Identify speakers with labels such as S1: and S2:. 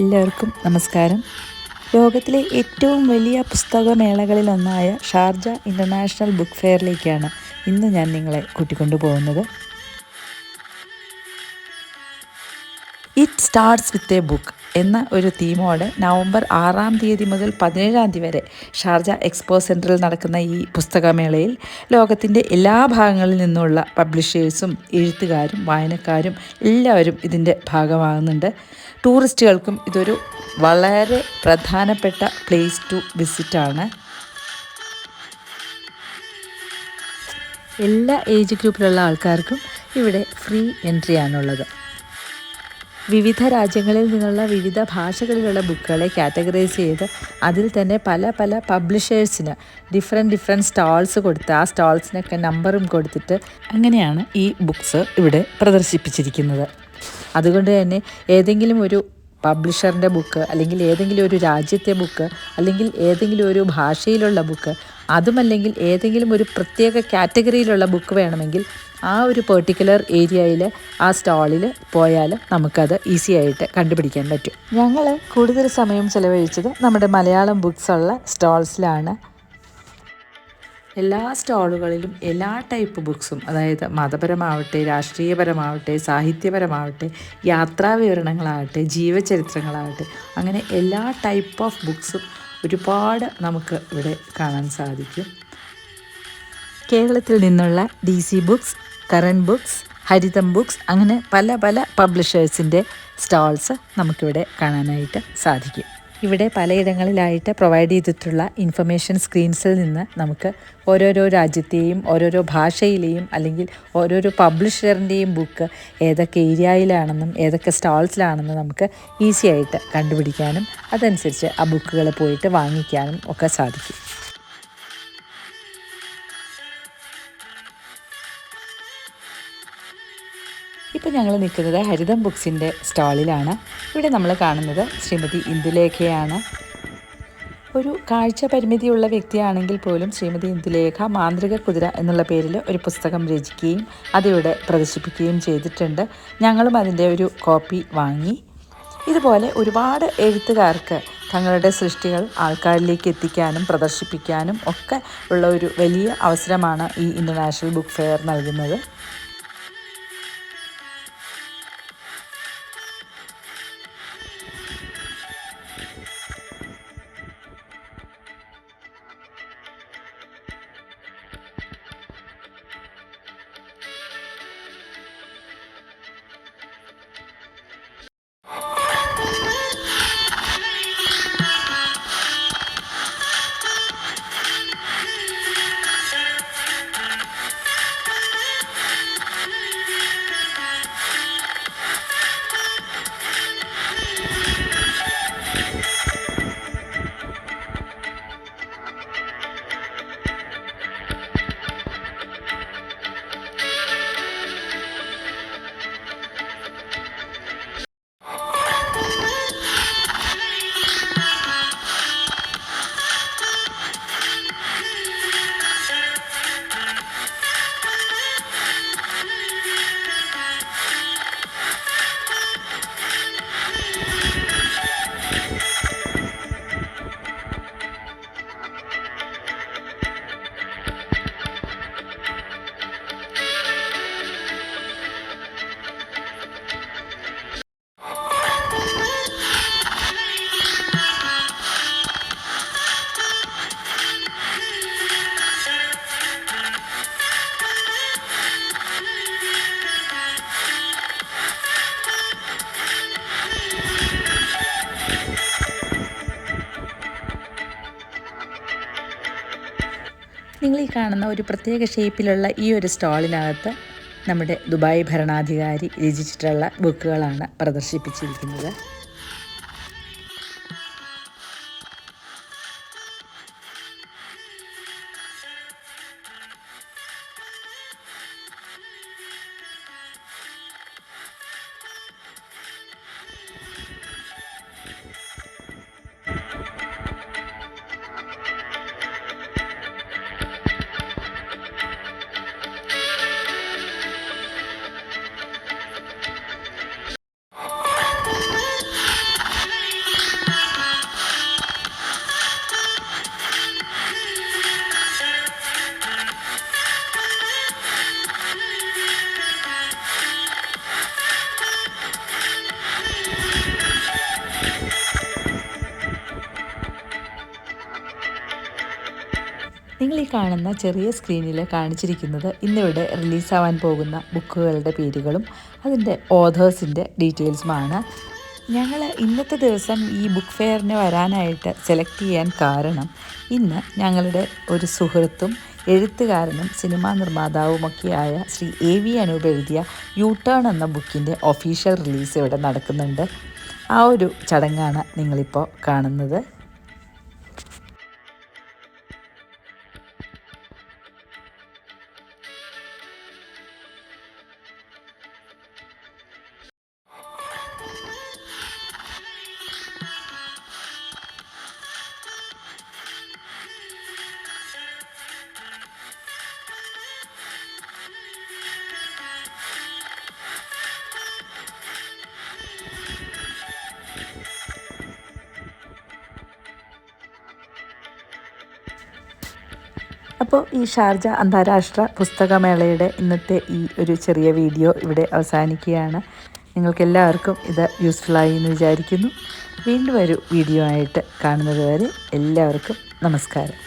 S1: എല്ലാവർക്കും നമസ്കാരം. ലോകത്തിലെ ഏറ്റവും വലിയ പുസ്തകമേളകളിലൊന്നായ ഷാർജ ഇന്റർനാഷണൽ ബുക്ക് ഫെയറിലേക്കാണ് ഇന്ന് ഞാൻ നിങ്ങളെ കൂട്ടിക്കൊണ്ടു പോകുന്നത്. It starts with a book എന്ന ഒരു തീമോടെ നവംബർ ആറാം തീയതി മുതൽ പതിനേഴാം തീയതി വരെ ഷാർജ എക്സ്പോ സെന്ററിൽ നടക്കുന്ന ഈ പുസ്തകമേളയിൽ ലോകത്തിന്റെ എല്ലാ ഭാഗങ്ങളിൽ നിന്നുള്ള പബ്ലിഷേഴ്സും എഴുത്തുകാരും വായനക്കാരും എല്ലാവരും ഇതിന്റെ ഭാഗമാകുന്നുണ്ട്. ടൂറിസ്റ്റുകൾക്കും ഇതൊരു വളരെ പ്രധാനപ്പെട്ട പ്ലേസ് ടു വിസിറ്റാണ് എല്ലാ ഏജ് ഗ്രൂപ്പിലുള്ള ആൾക്കാർക്കും ഇവിടെ ഫ്രീ എൻട്രി ആണുള്ളത്. വിവിധ രാജ്യങ്ങളിൽ നിന്നുള്ള വിവിധ ഭാഷകളിലുള്ള ബുക്കുകളെ കാറ്റഗറൈസ് ചെയ്ത് അതിൽ തന്നെ പല പല പബ്ലിഷേഴ്സിന് ഡിഫറെന്റ് ഡിഫറെന്റ് സ്റ്റാൾസ് കൊടുത്ത് ആ സ്റ്റാൾസിനൊക്കെ നമ്പറും കൊടുത്തിട്ട് അങ്ങനെയാണ് ഈ ബുക്ക്സ് ഇവിടെ പ്രദർശിപ്പിച്ചിരിക്കുന്നത്. അതുകൊണ്ട് തന്നെ ഏതെങ്കിലും ഒരു പബ്ലിഷറിന്റെ ബുക്ക് അല്ലെങ്കിൽ ഏതെങ്കിലും ഒരു രാജ്യത്തെ ബുക്ക് അല്ലെങ്കിൽ ഏതെങ്കിലും ഒരു ഭാഷയിലുള്ള ബുക്ക് അതുമല്ലെങ്കിൽ ഏതെങ്കിലും ഒരു പ്രത്യേക കാറ്റഗറിയിലുള്ള ബുക്ക് വേണമെങ്കിൽ ആ ഒരു പെർട്ടിക്കുലർ ഏരിയയിൽ ആ സ്റ്റാളിൽ പോയാൽ നമുക്കത് ഈസി ആയിട്ട് കണ്ടുപിടിക്കാൻ പറ്റും. ഞങ്ങൾ കൂടുതൽ സമയം ചിലവഴിച്ചത് നമ്മുടെ മലയാളം ബുക്സ് ഉള്ള സ്റ്റാൾസിലാണ് എല്ലാ സ്റ്റാളുകളിലും എല്ലാ ടൈപ്പ് ബുക്സും അതായത് മതപരമാവട്ടെ രാഷ്ട്രീയപരമാവട്ടെ സാഹിത്യപരമാവട്ടെ യാത്രാ വിവരണങ്ങളാവട്ടെ ജീവചരിത്രങ്ങളാവട്ടെ അങ്ങനെ എല്ലാ ടൈപ്പ് ഓഫ് ബുക്സും ഒരുപാട് നമുക്ക് ഇവിടെ കാണാൻ സാധിക്കും. കേരളത്തിൽ നിന്നുള്ള D C books current books Haritham books അങ്ങനെ പല പല പബ്ലിഷേഴ്സിന്റെ സ്റ്റാൾസ് നമുക്കിവിടെ കാണാനായിട്ട് സാധിക്കും. ഇവിടെ പലയിടങ്ങളിലായിട്ട് പ്രൊവൈഡ് ചെയ്തിട്ടുള്ള ഇൻഫർമേഷൻ സ്ക്രീൻസിൽ നിന്ന് നമുക്ക് ഓരോരോ രാജ്യത്തെയും ഓരോരോ ഭാഷയിലെയും അല്ലെങ്കിൽ ഓരോരോ പബ്ലിഷറിന്റെയും ബുക്ക് ഏതൊക്കെ ഏരിയയിലാണെന്നും ഏതൊക്കെ സ്റ്റാൾസിലാണെന്നും നമുക്ക് ഈസിയായിട്ട് കണ്ടുപിടിക്കാനും അതനുസരിച്ച് ആ ബുക്കുകൾ പോയിട്ട് വാങ്ങിക്കാനും ഒക്കെ സാധിക്കും. ഇപ്പോൾ ഞങ്ങൾ നിൽക്കുന്നത് ഹരിതം ബുക്സിന്റെ സ്റ്റാളിലാണ്. ഇവിടെ നമ്മൾ കാണുന്നത് ശ്രീമതി ഇന്ദുലേഖയാണ്. ഒരു കാഴ്ച പരിമിതിയുള്ള വ്യക്തിയാണെങ്കിൽ പോലും ശ്രീമതി ഇന്ദുലേഖ മാന്ത്രിക കുതിര എന്നുള്ള പേരിൽ ഒരു പുസ്തകം രചിക്കുകയും അതിവിടെ പ്രദർശിപ്പിക്കുകയും ചെയ്തിട്ടുണ്ട്. ഞങ്ങളും അതിന്റെ ഒരു കോപ്പി വാങ്ങി. ഇതുപോലെ ഒരുപാട് എഴുത്തുകാർക്ക് തങ്ങളുടെ സൃഷ്ടികൾ ആൾക്കാരിലേക്ക് എത്തിക്കാനും പ്രദർശിപ്പിക്കാനും ഒക്കെ ഉള്ള ഒരു വലിയ അവസരമാണ് ഈ ഇന്റർനാഷണൽ ബുക്ക് ഫെയർ നൽകുന്നത്. നിങ്ങൾ ഈ കാണുന്ന ഒരു പ്രത്യേക ഷേപ്പിലുള്ള ഈ ഒരു സ്റ്റാളിനകത്ത് നമ്മുടെ ദുബായ് ഭരണാധികാരി രചിച്ചിട്ടുള്ള ബുക്കുകളാണ് പ്രദർശിപ്പിച്ചിരിക്കുന്നത്. നിങ്ങൾ ഈ കാണുന്ന ചെറിയ സ്ക്രീനിൽ കാണിച്ചിരിക്കുന്നത് ഇന്നിവിടെ റിലീസാവാൻ പോകുന്ന ബുക്കുകളുടെ പേരുകളും അതിന്റെ ഓഥേഴ്സിന്റെ ഡീറ്റെയിൽസുമാണ്. ഞങ്ങൾ ഇന്നത്തെ ദിവസം ഈ ബുക്ക് ഫെയറിന് വരാനായിട്ട് സെലക്ട് ചെയ്യാൻ കാരണം ഇന്ന് ഞങ്ങളുടെ ഒരു സുഹൃത്തും എഴുത്തുകാരനും സിനിമാ നിർമ്മാതാവുമൊക്കെയായ ശ്രീ എ വി അനൂപ് എഴുതിയ യു ടേൺ എന്ന ബുക്കിന്റെ ഒഫീഷ്യൽ റിലീസ് ഇവിടെ നടക്കുന്നുണ്ട്. ആ ഒരു ചടങ്ങാണ് നിങ്ങളിപ്പോൾ കാണുന്നത്. അപ്പോൾ ഈ ഷാർജ അന്താരാഷ്ട്ര പുസ്തകമേളയുടെ ഇന്നത്തെ ഈ ഒരു ചെറിയ വീഡിയോ ഇവിടെ അവസാനിക്കുകയാണ്. നിങ്ങൾക്കെല്ലാവർക്കും ഇത് യൂസ്ഫുള്ളായി എന്ന് വിചാരിക്കുന്നു. വീണ്ടും ഒരു വീഡിയോ ആയിട്ട് കാണുന്നത് വരെ എല്ലാവർക്കും നമസ്കാരം.